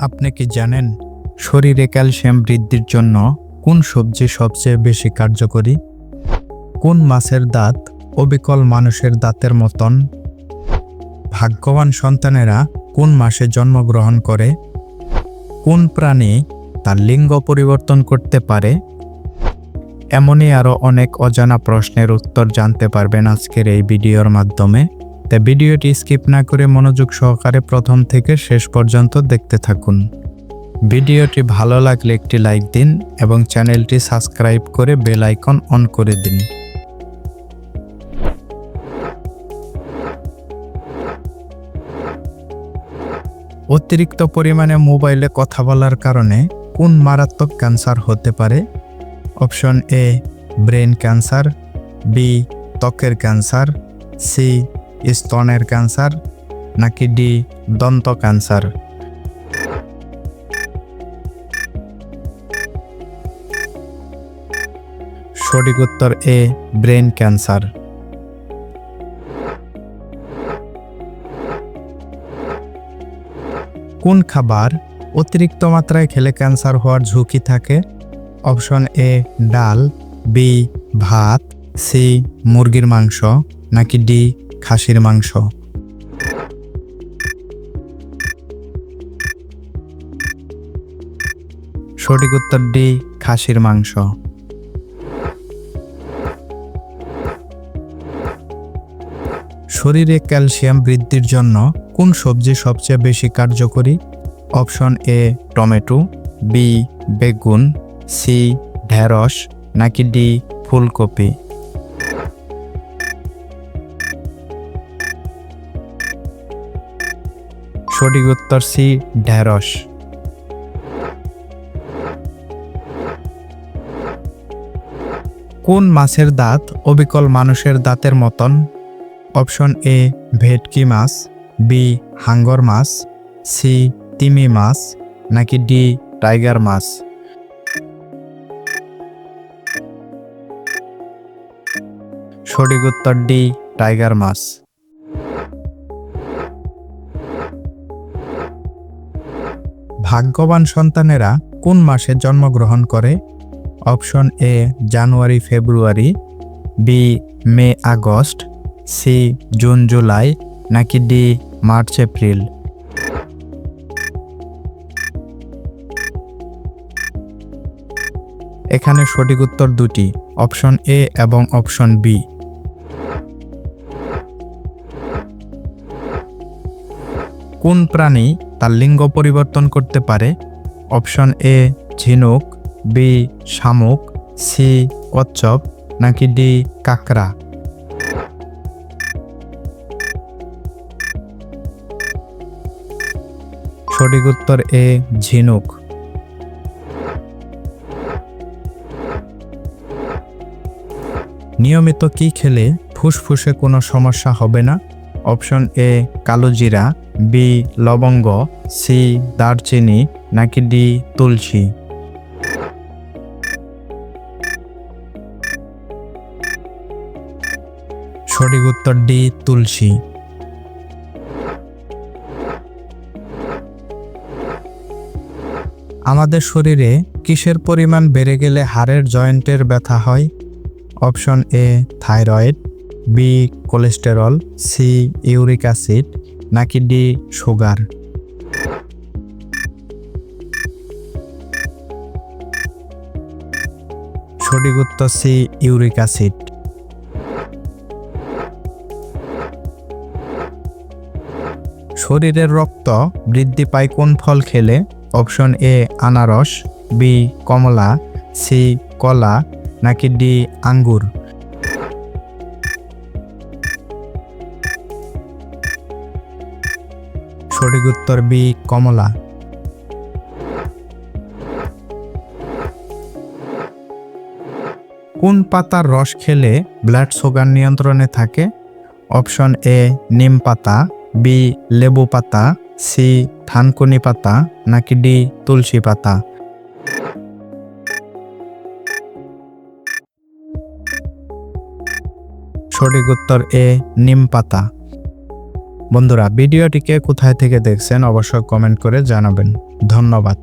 আপনি কি জানেন শরীরে ক্যালসিয়াম বৃদ্ধির জন্য কোন সবজি সবচেয়ে বেশি কার্যকরী? কোন মাছের দাঁত অবিকল মানুষের দাঁতের মতন? ভাগ্যবান সন্তানেরা কোন মাসে জন্মগ্রহণ করে? কোন প্রাণী তার লিঙ্গ পরিবর্তন করতে পারে? এমনই আরও অনেক অজানা প্রশ্নের উত্তর জানতে পারবেন আজকের এই ভিডিওর মাধ্যমে। তাই ভিডিওটি স্কিপ না করে মনোযোগ সহকারে প্রথম থেকে শেষ পর্যন্ত দেখতে থাকুন। ভিডিওটি ভালো লাগলে একটি লাইক দিন এবং চ্যানেলটি সাবস্ক্রাইব করে বেল আইকন অন করে দিন। অতিরিক্ত পরিমাণে মোবাইলে কথা বলার কারণে কোন মারাত্মক ক্যান্সার হতে পারে? Option A, brain cancer, B, ত্বকের ক্যান্সার, সি স্তনের ক্যান্সার নাকি ডি দন্ত ক্যান্সার? সঠিক উত্তর এ, ব্রেন ক্যান্সার। কোন খাবার অতিরিক্ত মাত্রায় খেলে ক্যান্সার হওয়ার ঝুঁকি থাকে? অপশন এ, ডাল, বি, ভাত, সি, মুরগির মাংস, নাকি ডি খাসির মাংস। সঠিক উত্তর ডি, খাসির মাংস। শরীরে ক্যালসিয়াম বৃদ্ধির জন্য কোন সবজি সবচেয়ে বেশি কার্যকরী? অপশন এ, টমেটো, বি, বেগুন, সি, ঢেঁড়স, নাকি ডি, ফুলকপি? সঠিক উত্তর সি ঢ্যাঁড়স কোন মাছের দাঁত অবিকল মানুষের দাঁতের মতন? অপশন এ, ভেটকি মাছ, বি, হাঙ্গর মাছ, সি, তিমি মাছ, নাকি ডি, টাইগার মাছ? সঠিক উত্তর ডি, টাইগার মাছ। ভাগ্যবান সন্তানেরা কোন মাসে জন্মগ্রহণ করে? Option A, January, February, B, May, August, C, June, July, নাকি ডি, মার্চ, এপ্রিল? এখানে সঠিক উত্তর দুটি, অপশন এ এবং অপশন বি। কোন প্রাণী তার লিঙ্গ পরিবর্তন করতে পারে? অপশন এ, ঝিনুক, বি, শামুক, সি, কচ্ছপ, নাকি ডি, কাকড়া? সঠিক উত্তর এ, ঝিনুক। নিয়মিত কি খেলে ফুসফুসে কোনো সমস্যা হবে না? অপশন এ, কালো জিরা। বি লবঙ্গ সি দারচিনি নাকি ডি তুলসী? সঠিক উত্তর ডি তুলসী। আমাদের শরীরে কিসের পরিমাণ বেড়ে গেলে হাড়ের জয়েন্টের ব্যথা হয়? Option A thyroid B cholesterol C uric acid নাকি ডি সুগার? সঠিক উত্তর সি ইউরিক অ্যাসিড। শরীরের রক্ত বৃদ্ধি পায় কোন ফল খেলে? অপশন এ আনারস, বি কমলা, সি কলা, নাকি ডি আঙ্গুর? সঠিক উত্তর বি, কমলা। কোন পাতার রস খেলে ব্লাড সুগার নিয়ন্ত্রণে থাকে? অপশন এ, নিম পাতা, বি, লেবু পাতা, সি থানকুনি পাতা, নাকি ডি, তুলসী পাতা? সঠিক উত্তর এ, নিম পাতা। বন্ধুরা ভিডিওটিকে কোথায় থেকে দেখছেন অবশ্যই কমেন্ট করে জানাবেন। ধন্যবাদ।